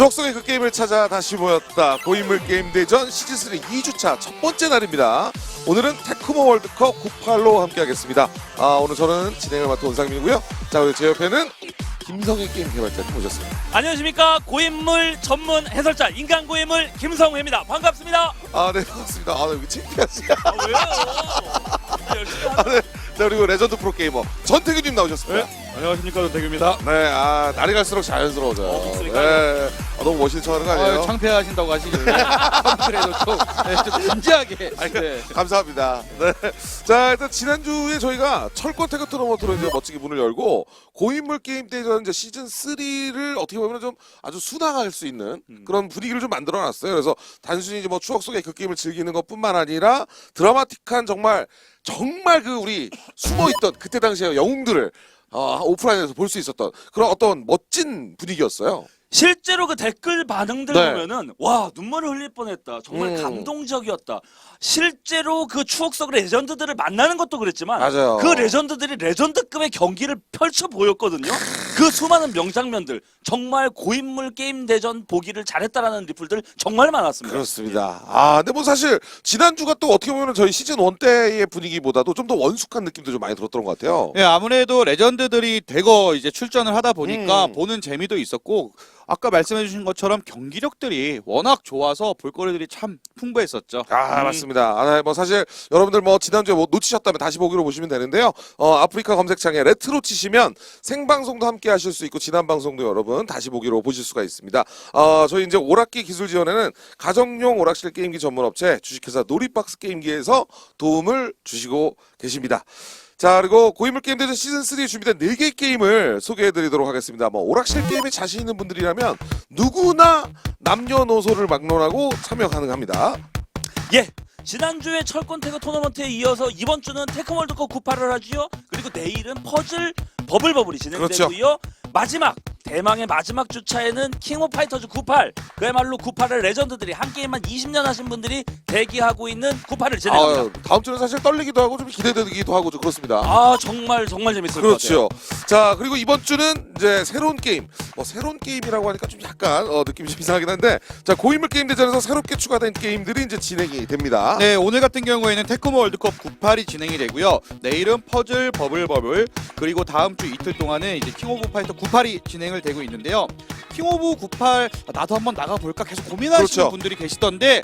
추억 속의 그 게임을 찾아 다시 모였다. 고인물 게임 대전 시즌3 2주차 첫 번째 날입니다. 오늘은 테크모 월드컵 98로 함께하겠습니다. 아, 오늘 저는 진행을 맡은 원상민이고요. 자, 그리고 제 옆에는 김성애 게임 개발자님 모셨습니다. 안녕하십니까 고인물 전문 해설자 인간 고인물 김성우입니다 반갑습니다 아, 네, 반갑습니다. 아, 나 여기 창피하지. 아 왜요 열심히 아, 네. 자, 그리고 레전드 프로게이머 전태규님 나오셨습니다. 안녕하십니까 전태규입니다. 네, 아, 날이 갈수록 자연스러워져요. 어, 네. 아, 너무 멋있는 척 하는 거 아니에요? 아, 창피하신다고 하시길래 그래도 좀, 네, 좀 진지하게. 네. 감사합니다. 네. 자, 일단 지난주에 저희가 철권 태그 토너먼트로 이제 멋지게 문을 열고 고인물 게임 대전 이제 시즌 3를 어떻게 보면 좀 아주 순항할 수 있는 그런 분위기를 좀 만들어 놨어요. 그래서 단순히 이제 뭐 추억 속의 그 게임을 즐기는 것뿐만 아니라 드라마틱한 정말 정말 그 우리 숨어 있던 그때 당시의 영웅들을 어, 오프라인에서 볼 수 있었던 그런 어떤 멋진 분위기였어요. 실제로 그 댓글 반응들 네. 보면은 와 눈물을 흘릴 뻔했다 정말 음. 감동적이었다 실제로 그 추억 속 레전드들을 만나는 것도 그랬지만 맞아요. 그 레전드들이 레전드급의 경기를 펼쳐 보였거든요 그 수많은 명장면들 정말 고인물 게임 대전 보기를 잘했다라는 리플들 정말 많았습니다 그렇습니다. 아, 근데 뭐 사실 지난주가 또 어떻게 보면 저희 시즌 1 때의 분위기보다도 좀 더 원숙한 느낌도 좀 많이 들었던 것 같아요. 네, 아무래도 레전드들이 대거 이제 출전을 하다 보니까 음. 보는 재미도 있었고 아까 말씀해 주신 것처럼 경기력들이 워낙 좋아서 볼거리들이 참 풍부했었죠. 아 음. 맞습니다. 아, 네, 뭐 사실 여러분들 뭐 지난주에 뭐 놓치셨다면 다시 보기로 보시면 되는데요. 어, 아프리카 검색창에 레트로 치시면 생방송도 함께 하실 수 있고 지난 방송도 여러분 다시 보기로 보실 수가 있습니다. 어, 저희 이제 오락기 기술 지원에는 가정용 오락실 게임기 전문 업체 주식회사 놀이박스 게임기에서 도움을 주시고 계십니다. 자 그리고 고인물 게임 대전 시즌 3에 준비된 4개 게임을 소개해드리도록 하겠습니다. 뭐 오락실 게임에 자신 있는 분들이라면 누구나 남녀노소를 막론하고 참여 가능합니다. 예. 지난주에 철권 태그 토너먼트에 이어서 이번 주는 테크 월드컵 98을 하지요. 그리고 내일은 퍼즐 버블 버블이 진행되고요. 그렇죠. 마지막 대망의 마지막 주차에는 킹 오브 파이터즈 98 그야말로 98의 레전드들이 한 게임만 20년 하신 분들이 대기하고 있는 98을 진행합니다. 아, 다음 주는 사실 떨리기도 하고 좀 기대되기도 하고 좀 그렇습니다. 아 정말 정말 재밌을 것 같아요. 그렇죠. 자 그리고 이번 주는 이제 새로운 게임. 뭐 새로운 게임이라고 하니까 좀 약간 어, 느낌이 좀 이상하긴 한데 자 고인물 게임 대전에서 새롭게 추가된 게임들이 이제 진행이 됩니다. 네, 오늘 같은 경우에는 테크모 월드컵 98이 진행이 되고요. 내일은 퍼즐 버블 버블 그리고 다음 주 이틀 동안은 이제 킹 오브 파이터 98이 진행을 되고 있는데요. 킹 오브 98 아, 나도 한번 나가 볼까 계속 고민하시는 그렇죠. 분들이 계시던데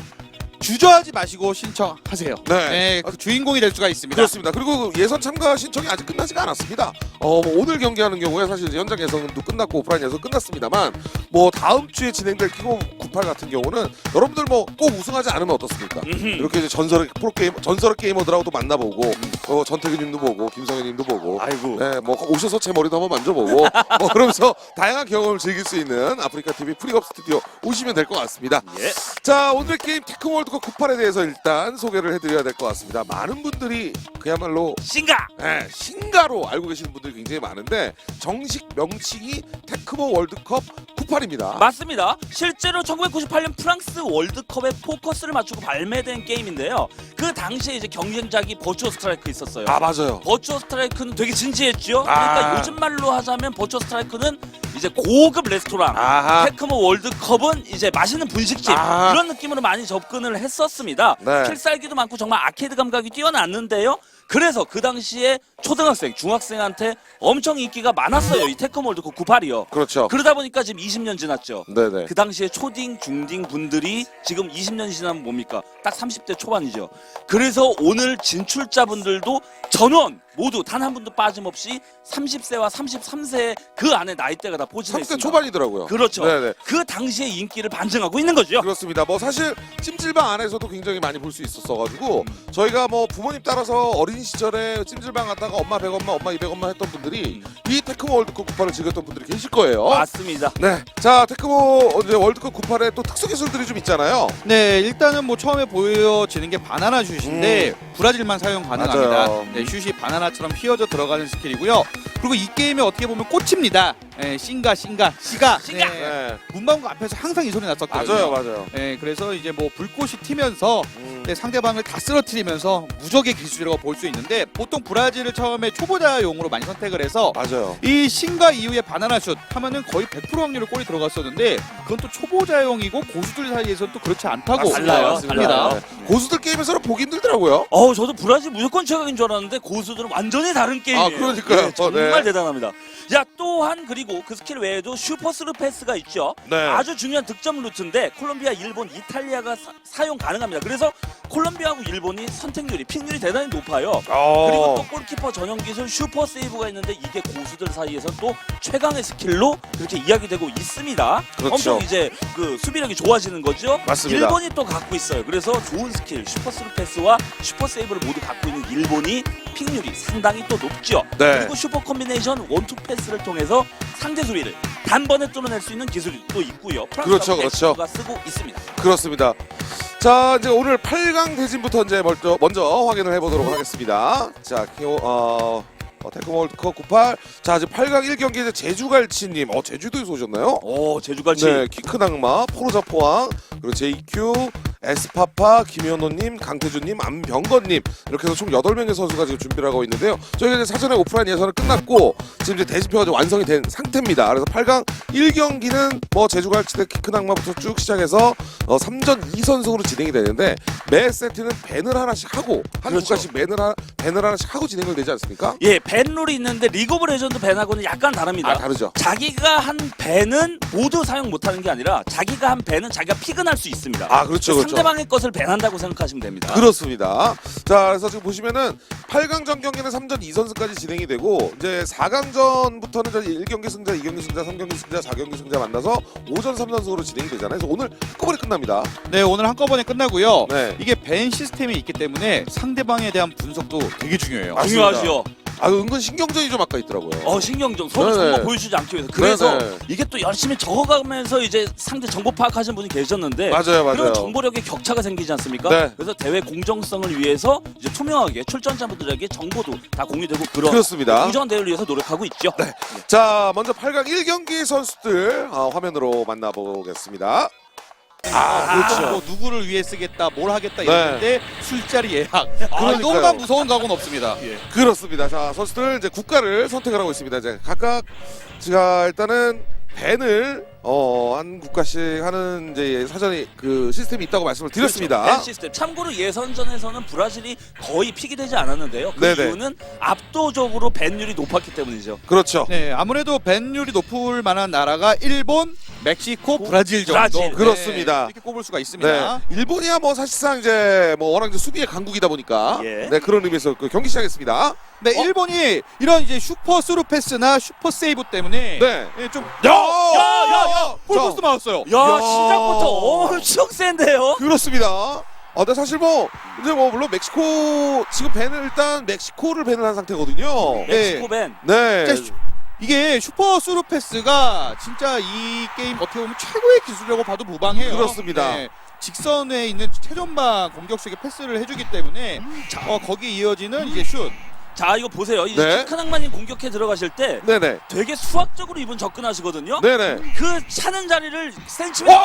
주저하지 마시고 신청하세요. 네. 네, 그 주인공이 될 수가 있습니다. 그렇습니다. 그리고 그 예선 참가 신청이 아직 끝나지가 않았습니다. 어, 뭐 오늘 경기하는 경우에 사실 이제 현장 예선도 끝났고 오프라인 예선 끝났습니다만 뭐 다음 주에 진행될 킹오브 98 같은 경우는 여러분들 뭐 꼭 우승하지 않으면 어떻습니까? 이렇게 이제 전설의 프로게임 전설의 게이머들하고도 만나보고 어, 전태규님도 보고 김성현님도 보고 아이고. 네, 뭐 오셔서 제 머리도 한번 만져보고 뭐 그러면서 다양한 경험을 즐길 수 있는 아프리카 TV 프리업 스튜디오 오시면 될 것 같습니다. 예. 자 오늘 게임 테크 월드컵 98에 대해서 일단 소개를 해드려야 될 것 같습니다. 많은 분들이 그야말로 신가. 예, 신가로 알고 계시는 분들이 굉장히 많은데 정식 명칭이 테크모 월드컵 98입니다. 맞습니다. 실제로 1998년 프랑스 월드컵에 포커스를 맞추고 발매된 게임인데요. 그 당시에 이제 경쟁작이 버추어 스트라이크 있었어요. 아 맞아요. 버추어 스트라이크는 되게 진지했죠. 아. 그러니까 요즘 말로 하자면 버추어 스트라이크는 이제 고급 레스토랑, 아하. 테크모 월드컵은 이제 맛있는 분식집 아. 이런 느낌으로 많이 접근을 했었습니다. 네. 필살기도 많고 정말 아케이드 감각이 뛰어났는데요. 그래서 그 당시에 초등학생, 중학생한테 엄청 인기가 많았어요. 이 테크모 월드컵 98이요. 그렇죠. 그러다 보니까 지금 20년 지났죠. 네네. 그 당시에 초딩, 중딩 분들이 지금 20년 지나면 뭡니까? 딱 30대 초반이죠. 그래서 오늘 진출자분들도 전원 모두 단 한 분도 빠짐없이 30세와 33세 그 안에 나이대가 다 포진해 30대 있습니다. 초반이더라고요. 그렇죠. 네네. 그 당시의 인기를 반증하고 있는 거죠. 그렇습니다. 뭐 사실 찜질방 안에서도 굉장히 많이 볼 수 있었어가지고 음. 저희가 뭐 부모님 따라서 어린 시절에 찜질방 갔다가 엄마 100원만 엄마 200원만 했던 분들이 이 테크모 월드컵 98을 즐겼던 분들이 계실 거예요. 음. 맞습니다. 네, 자 테크모 이제 월드컵 98에 또 특수 기술들이 좀 있잖아요. 네, 일단은 뭐 처음에 보여지는 게 바나나 슛인데 브라질만 사용 가능합니다. 음. 맞아요. 네, 슛이 바나나 처럼 휘어져 들어가는 스킬이고요. 그리고 이 게임이 어떻게 보면 꽃입니다. 네, 싱가, 싱가, 시가. 싱가. 네, 네, 문방구 앞에서 항상 이 소리 났었거든요. 맞아요, 맞아요. 네, 그래서 이제 뭐 불꽃이 튀면서 음. 네, 상대방을 다 쓰러뜨리면서 무적의 기술이라고 볼 수 있는데 보통 브라질을 처음에 초보자용으로 많이 선택을 해서 맞아요. 이 신과 이후에 바나나 슛 하면은 거의 100% 확률로 골이 들어갔었는데 그건 또 초보자용이고 고수들 사이에서는 또 그렇지 않다고 달라요. 달라요. 네. 고수들 게임에서는 보기 힘들더라고요. 어, 저도 브라질 무조건 최강인 줄 알았는데 고수들은 완전히 다른 게임이에요. 아, 그러니까요. 네, 정말 네. 대단합니다. 야, 또한 그리고 그 스킬 외에도 슈퍼스루 패스가 있죠. 네. 아주 중요한 득점 루트인데 콜롬비아, 일본, 이탈리아가 사, 용 가능합니다. 그래서 콜롬비아하고 일본이 선택률이 픽률이 대단히 높아요. 어. 그리고 또 골키퍼 전용 기술 슈퍼 세이브가 있는데 이게 고수들 사이에서 또 최강의 스킬로 그렇게 이야기되고 있습니다. 그렇죠. 엄청 이제 그 수비력이 좋아지는 거죠. 맞습니다. 일본이 또 갖고 있어요. 그래서 좋은 스킬 슈퍼 스루 패스와 슈퍼 세이브를 모두 갖고 있는 일본이 픽률이 상당히 또 높죠. 네. 그리고 슈퍼 콤비네이션 원투 패스를 통해서 상대 수비를 단번에 뚫어낼 수 있는 기술이 또 있고요. 그렇죠, 그렇죠. 가 쓰고 있습니다. 그렇습니다. 자, 이제 오늘 8강 대진부터 이제 먼저, 먼저 확인을 해보도록 하겠습니다. 자, 키오, 어, 어, 테크모 월드컵 98. 자, 이제 8강 1경기 이제 제주갈치님. 어, 제주도에서 오셨나요? 오 제주갈치. 네, 키큰 악마, 포르자 포항, 그리고 JQ, 에스파파, 김현호님, 강태준님, 안병건님 이렇게 해서 총 8명의 선수가 지금 준비를 하고 있는데요. 저희가 이제 사전에 오프라인 예선을 끝났고 지금 이제 대진표가 이제 완성이 된 상태입니다. 그래서 8강 1경기는 뭐 제주갈치 대 키큰 악마부터 쭉 시작해서 어, 3전 2선승으로 진행이 되는데 매 세트는 밴을 하나씩 하고 한 그렇죠. 국가씩 밴을, 하, 밴을 하나씩 하고 진행을 되지 않습니까? 예, 밴 룰이 있는데 리그 오브 레전드 밴하고는 약간 다릅니다. 아, 다르죠. 자기가 한 밴은 모두 사용 못하는 게 아니라 자기가 한 밴은 자기가 피근할 수 있습니다. 아, 그렇죠, 그렇죠. 상대방의 것을 밴한다고 생각하시면 됩니다. 그렇습니다. 자, 그래서 지금 보시면은 8강전 경기는 3전 2선승까지 진행이 되고 이제 4강전부터는 1경기 승자, 2경기 승자, 3경기 승자, 4경기 승자 만나서 5전 3선승으로 진행이 되잖아요. 그래서 오늘 한꺼번에 끝납니다. 네 오늘 한꺼번에 끝나고요. 네. 이게 밴 시스템이 있기 때문에 상대방에 대한 분석도 되게 중요해요. 아, 중요하죠. 아, 은근 신경전이 좀 아까 있더라고요. 어 신경전 서로 네네. 정보 보여주지 않기 위해서 그래서 네네. 이게 또 열심히 적어가면서 이제 상대 정보 파악하시는 분이 계셨는데 맞아요, 맞아요. 그런 정보력의 격차가 생기지 않습니까? 네. 그래서 대회 공정성을 위해서 이제 투명하게 출전자분들에게 정보도 다 공유되고 그런 그렇습니다. 네. 공정한 대회를 위해서 노력하고 있죠. 자, 먼저 8강 1경기 선수들 어, 화면으로 만나보겠습니다. 아, 그렇죠. 뭐 누구를 위해 쓰겠다, 뭘 하겠다 네. 이랬는데 술자리 예약. 아, 그러니까요. 무서운 각오는 없습니다. 그렇습니다. 자 선수들 이제 국가를 선택을 하고 있습니다. 이제 각각 제가 일단은 밴을 어한 국가씩 하는 이제 사전에 그 시스템이 있다고 말씀을 드렸습니다. 그렇죠. 밴 시스템. 참고로 예선전에서는 브라질이 거의 픽이 되지 않았는데요. 그 네네. 이유는 압도적으로 밴율이 높았기 때문이죠. 그렇죠. 네, 아무래도 밴율이 높을 만한 나라가 일본, 멕시코, 브라질 정도. 브라질. 네, 그렇습니다. 이렇게 꼽을 수가 네, 있습니다. 일본이야 뭐 사실상 이제 뭐 워낙 이제 수비의 강국이다 보니까 예. 네 그런 의미에서 그 경기 시작했습니다. 네, 어? 일본이 이런 이제 슈퍼 스루 패스나 슈퍼 세이브 때문에 네. 예, 좀 야, 야, 야, 야! 폴포스트 맞았어요. 야, 야. 시작부터 엄청 센데요. 그렇습니다. 아, 근데 사실 뭐 이제 뭐 물론 멕시코 지금 밴을 일단 멕시코를 밴을 한 상태거든요. 멕시코 밴. 네. 진짜 슈- 이게 슈퍼 스루 패스가 진짜 이 게임 어떻게 보면 최고의 기술이라고 봐도 무방해요. 그렇습니다. 네, 직선에 있는 최전방 공격수에게 패스를 해주기 때문에 어, 거기에 이어지는 이제 슛. 자, 이거 보세요. 이제 네. 악마님 공격해 들어가실 때 네네. 되게 수학적으로 이분 접근하시거든요. 네네. 그 차는 자리를 센치미터 야!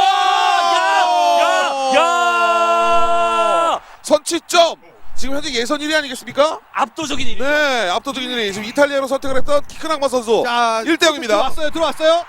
야! 야! 선취점 지금 현재 예선 1위 아니겠습니까? 압도적인 일이 네 압도적인 1위 지금 이탈리아로 선택을 했던 키큰 악마 선수 자, 1대 0입니다. 들어왔어요, 들어왔어요.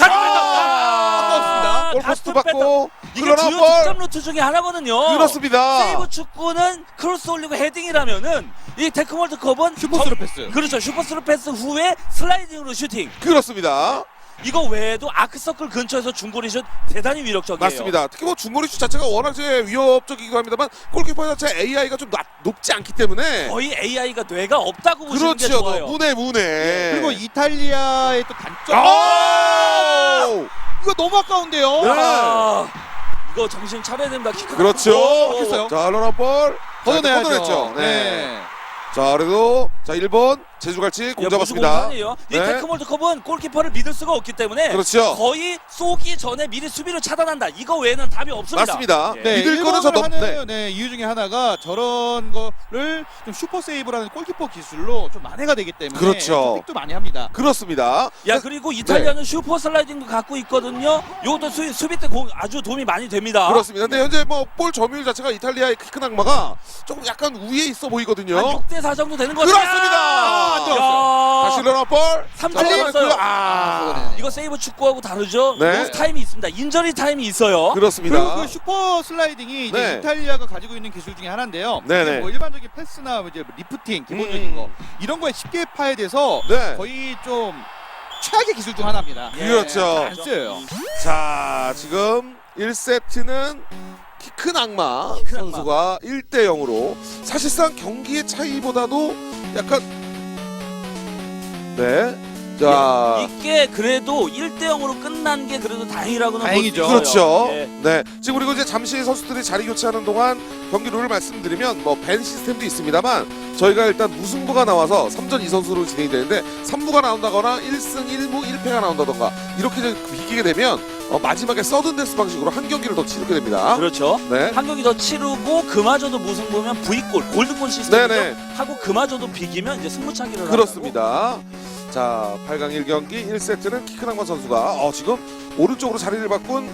아깝습니다. 골포스트 받고 이게 그러나 주요 볼 득점 루트 중에 하나거든요. 그렇습니다. 세이브 축구는 크로스 올리고 헤딩이라면은 이 테크 월드컵은 슈퍼 스루 패스. 그렇죠. 슈퍼스루 패스 후에 슬라이딩으로 슈팅. 그렇습니다. 이거 외에도 아크서클 근처에서 중거리 슛 대단히 위력적이에요. 맞습니다. 특히 뭐 중거리 슛 자체가 워낙 제 위협적이기도 합니다만 골키퍼 자체 AI가 좀 낮, 높지 않기 때문에 거의 AI가 뇌가 없다고 보시는 게 그렇죠. 좋아요. 문에 문에 그리고 이탈리아의 또 단점. 아! 이거 너무 아까운데요. 네. 아, 이거 정신 차려야 됩니다. 키크. 그렇죠. 오. 자, 러너 볼 걷어내야죠. 걷어냈죠. 네. 네. 자, 그래도 자, 1번 제주 갈치 공 야, 무슨 잡았습니다. 이 네. 테크 몰드컵은 골키퍼를 믿을 수가 없기 때문에 그렇죠. 거의 쏘기 전에 미리 수비를 차단한다. 이거 외에는 답이 없습니다. 맞습니다. 예. 네, 믿을 거는 저 넘- 하는 네. 네, 이유 중에 하나가 저런 거를 좀 슈퍼 세이브라는 골키퍼 기술로 좀 만회가 되기 때문에 그렇죠. 도 많이 합니다. 그렇습니다. 야 그리고 이탈리아는 슈퍼 슬라이딩도 갖고 있거든요. 이것도 수, 수비 때 공, 아주 도움이 많이 됩니다. 그렇습니다. 근데 현재 뭐 볼 점유율 자체가 이탈리아의 키 큰 악마가 조금 약간 우위에 있어 보이거든요. 한 6대 4 정도 되는 거 같아요. 그렇습니다. 아, 안 야. 다시 일어나 볼. 삼 자, 점 그러면 없어요. 그- 아, 이거 세이브 축구하고 다르죠? 네. 로스 타임이 있습니다. 인저리 타임이 있어요. 그렇습니다. 그리고 그 슈퍼 슬라이딩이 이제 네. 이탈리아가 가지고 있는 기술 중에 하나인데요. 네네. 이게 뭐 일반적인 패스나 뭐 이제 리프팅 기본적인 음. 거 이런 거에 쉽게 파해돼서 네. 거의 좀 최악의 기술 중 하나입니다. 예. 그렇죠. 안 쓰여요. 자, 지금 1세트는 키 큰 악마 큰 악마. 선수가 1대 0으로 사실상 경기의 차이보다도 약간 네. 자, 이게 그래도 1대 0으로 끝난 게 그래도 다행이라고는 다행이죠. 볼수 있어요. 그렇죠. 예. 네. 지금 그리고 이제 잠시 선수들이 자리 교체하는 동안 경기 룰을 말씀드리면 뭐 밴 시스템도 있습니다만 저희가 일단 무승부가 나와서 3전 2선수로 진행이 되는데 3부가 나온다거나 1승 1무 1패가 나온다던가 이렇게 이제 비기게 되면 어, 마지막에 서든 데스 방식으로 한 경기를 더 치르게 됩니다. 그렇죠. 네. 한 경기 더 치르고 그마저도 무승 보면 V골, 골든골 시스템이죠. 네네. 하고 그마저도 비기면 이제 승부차기를 그렇습니다. 자, 8강 1경기 1세트는 키크낭만 선수가 어, 지금 오른쪽으로 자리를 바꾼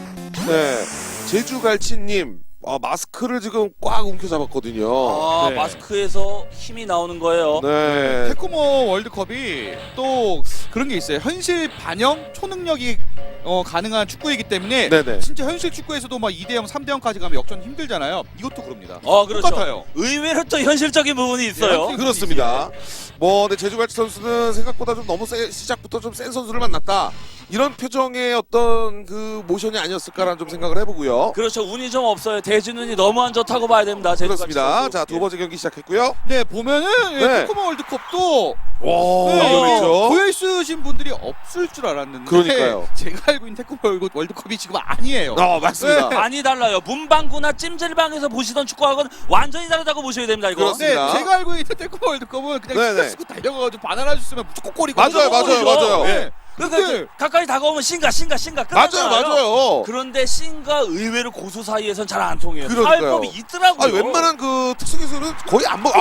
네. 제주갈치님 어, 마스크를 지금 꽉 움켜잡았거든요. 아, 네. 마스크에서 힘이 나오는 거예요. 네. 테크모 월드컵이 또 그런 게 있어요. 현실 반영 초능력이 어, 가능한 축구이기 때문에 네네. 진짜 현실 축구에서도 막 2대 0, 3대 0까지 가면 역전 힘들잖아요. 이것도 그럽니다. 어, 그렇죠. 똑같아요. 의외로 또 현실적인 부분이 있어요. 예, 그렇습니다. 뭐, 근데 제주갈치 선수는 생각보다 좀 너무 세, 시작부터 좀 센 선수를 만났다. 이런 표정의 어떤 그 모션이 아니었을까라는 좀 생각을 해보고요. 그렇죠. 운이 좀 없어요. 대진 운이 너무 안 좋다고 봐야 됩니다. 그렇습니다. 자, 두 예. 번째 경기 시작했고요. 네 보면은 예, 네. 테크모 월드컵도 와, 네, 이거 여기 그렇죠. 보여 있으신 분들이 없을 줄 알았는데 그러니까요. 제가 알고 있는 테크모 월드- 월드컵이 지금 아니에요. 어, 맞습니다. 네. 많이 달라요. 문방구나 찜질방에서 보시던 축구하고는 완전히 다르다고 보셔야 됩니다. 이거. 그렇습니다. 네, 제가 알고 있는 테크모 월드컵은 그냥 네네. 네네. 쓰고 달려가가지고 바나나 주스면 무조건 골이고 맞아요, 맞아요, 맞아요. 네. 그러니까 근데 가까이 다가오면 신가 신가 신가 맞아요, 끝나잖아요. 맞아요. 그런데 신과 의외로 고수 사이에선 잘 안 통해요. 그러니까요. 파울법이 있더라고요. 아, 웬만한 그 특수 기술은 거의 안 먹. 아!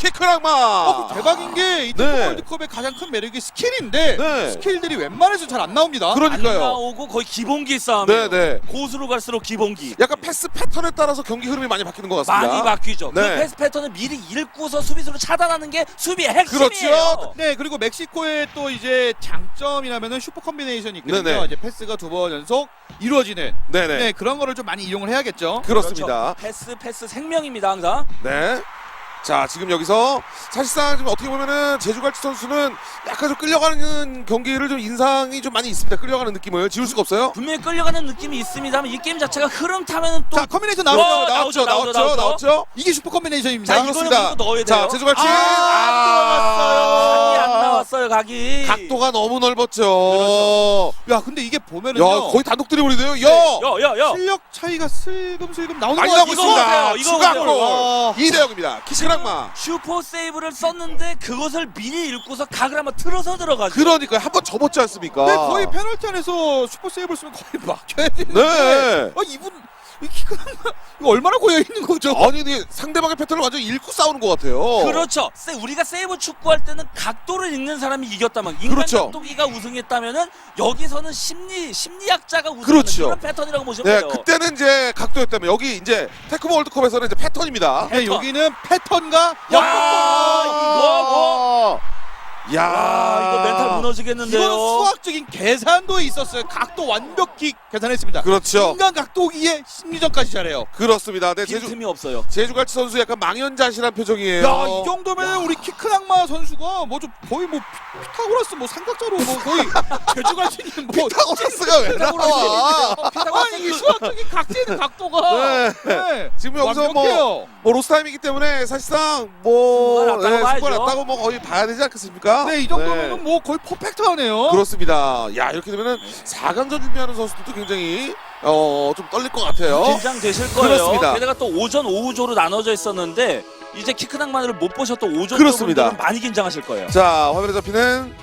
키크랑마. 어, 그 대박인 게이 테크모 네. 월드컵의 가장 큰 매력이 스킬인데 네. 스킬들이 웬만해서 잘 안 나옵니다. 안 그러니까요. 나오고 거의 기본기 싸움이에요. 네, 네. 고수로 갈수록 기본기. 약간 패스 패턴에 따라서 경기 흐름이 많이 바뀌는 것 같습니다. 많이 바뀌죠. 네. 그 패스 패턴을 미리 읽고서 수비수를 차단하는 게 수비의 핵심이에요. 그렇죠. 네 그리고 멕시코의 또 이제 장점이라면은 슈퍼 컴비네이션이 있거든요. 네네. 이제 패스가 두 번 연속 이루어지는 네네. 네 그런 거를 좀 많이 이용을 해야겠죠. 그렇습니다. 그렇죠. 패스 패스 생명입니다 항상. 네. 자, 지금 여기서 사실상 지금 어떻게 보면은 제주갈치 선수는 약간 좀 끌려가는 경기를 좀 인상이 좀 많이 있습니다. 끌려가는 느낌을 지울 수가 없어요. 분명히 끌려가는 느낌이 있습니다만 이 게임 자체가 흐름 타면은 또자 어, 나오죠. 나왔죠, 나오죠, 나왔죠, 나오죠, 나왔죠, 나오죠. 나왔죠. 이게 슈퍼 컴비네이션입니다. 자, 이거는 넣어야 자, 돼요. 제주갈치. 아, 각이 안 나왔어요 각이. 각도가 너무 넓었죠. 야 근데 이게 보면은요. 야, 거의 단독 드리블이네요. 야! 야 야 야. 실력 차이가 슬금슬금 나오는 많이 거 나고 이거 있습니다. 보세요, 이거 추가골. 보세요. 2대 0입니다. 키 크랑마. 슈퍼 세이브를 썼는데 그것을 미리 읽고서 각을 한번 틀어서 들어가죠. 그러니까 한 번 접었지 않습니까? 네, 거의 페널티 안에서 슈퍼 세이브를 쓰면 거의 막혀야 되는데. 네. 아 이분 이 이거 얼마나 고여 있는 거죠? 아니, 근데 상대방의 패턴을 완전 읽고 싸우는 것 같아요. 그렇죠. 세- 우리가 세이브 축구할 때는 각도를 읽는 사람이 이겼다면 인간 그렇죠. 각도기가 우승했다면은 여기서는 심리 심리학자가 우승하는 그렇죠. 그런 패턴이라고 보시면 네, 돼요. 그때는 이제 각도였다면 여기 이제 테크모 월드컵에서는 이제 패턴입니다. 네, 여기는 패턴과 야, 이거 뭐 야, 아, 이거 멘탈 무너지겠는데요. 이거는 수학적인 계산도 있었어요. 각도 완벽히 계산했습니다. 그렇죠. 인간 각도기에 심리전까지 잘해요. 그렇습니다. 네, 제주 빈틈이 없어요. 제주갈치 선수 약간 망연자실한 표정이에요. 야, 이 정도면 우리 키큰 악마 선수가 뭐 좀 거의 뭐 피- 피타고라스 뭐 삼각자로 뭐 거의 제주갈치님 뭐 피타고라스가 왜 나와? 아니 이 수학적인 각지는 각도가 네. 네. 지금 여기서 뭐, 완벽해요. 뭐 로스타임이기 때문에 사실상 뭐 승부가 났다고 네, 승부가 봐야죠. 났다고 뭐 거의 봐야 되지 않겠습니까? 네, 이 정도면 뭐 거의 퍼펙트하네요. 그렇습니다. 야 이렇게 되면은 4강전 준비하는 선수들도 굉장히 어 좀 떨릴 것 같아요. 긴장되실 거예요. 그렇습니다. 게다가 또 오전 오후조로 나눠져 있었는데 이제 키큰 악마를 못 보셨던 오전 그렇습니다. 분들은 많이 긴장하실 거예요. 자 화면에 잡히는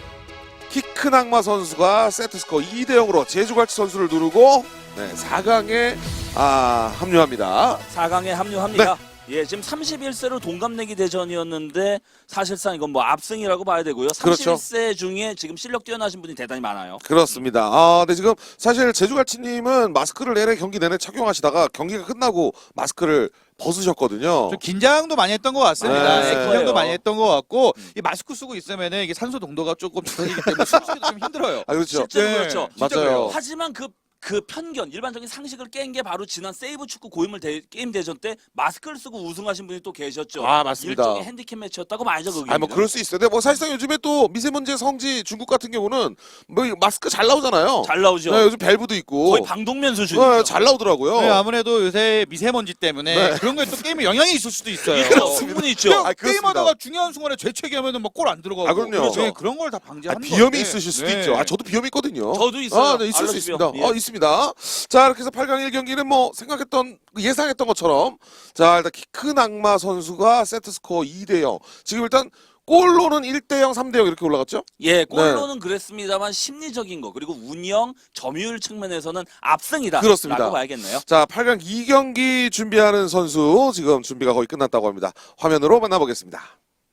키큰 악마 선수가 세트스코어 2대 0으로 제주갈치 선수를 누르고 네, 4강에 아, 합류합니다. 4강에 합류합니다. 네. 예, 지금 31세로 동갑내기 대전이었는데 사실상 이건 뭐 압승이라고 봐야 되고요. 그렇죠. 31세 중에 지금 실력 뛰어나신 분이 대단히 많아요. 그렇습니다. 아, 근데 지금 사실 제주갈치님은 마스크를 내내 경기 내내 착용하시다가 경기가 끝나고 마스크를 벗으셨거든요. 좀 긴장도 많이 했던 것 같습니다. 네. 네, 긴장도. 많이 했던 것 같고 이 마스크 쓰고 있으면은 이게 산소 농도가 조금 줄어들기 때문에 숨쉬기도 좀 힘들어요. 아 그렇죠. 실제로 네, 그렇죠. 맞아요. 하지만 그, 그 편견, 일반적인 상식을 깬 게 바로 지난 세이브 축구 고인물 대, 게임 대전 때 마스크를 쓰고 우승하신 분이 또 계셨죠. 아, 맞습니다. 일종의 핸디캡 매치였다고 말죠, 그게. 아니 뭐 그럴 수 있어요. 근데 뭐 사실상 요즘에 또 미세먼지 성지 중국 같은 경우는 뭐 마스크 잘 나오잖아요. 잘 나오죠. 네, 요즘 밸브도 있고. 거의 방독면 수준이죠. 네, 잘 나오더라고요. 네, 아무래도 요새 미세먼지 때문에 네. 그런 거에 또 게임에 영향이 있을 수도 있어요. 있죠. 충분히 있죠. 아. 게임하다가 중요한 순간에 죄책이하면은 막골 안 들어가고 아, 그럼요. 그렇죠. 네, 그런 걸다 아, 방지하는 비염이 건데. 있으실 수도 네. 있죠. 아, 저도 비염이 있거든요. 저도 있어요. 아, 네, 있을 수 알러지 있습니다. 비염. 예. 어, 있 습니다. 자, 이렇게 해서 8강 1경기는 뭐 생각했던 예상했던 것처럼 자, 일단 키 큰 악마 선수가 세트 스코어 2대 0. 지금 일단 골로는 1대 0, 3대 0 이렇게 올라갔죠? 예, 골로는 그랬습니다만 심리적인 거 그리고 운영, 점유율 측면에서는 압승이다. 그렇습니다. 라고 봐야겠네요. 자, 8강 2경기 준비하는 선수 지금 준비가 거의 끝났다고 합니다. 화면으로 만나보겠습니다.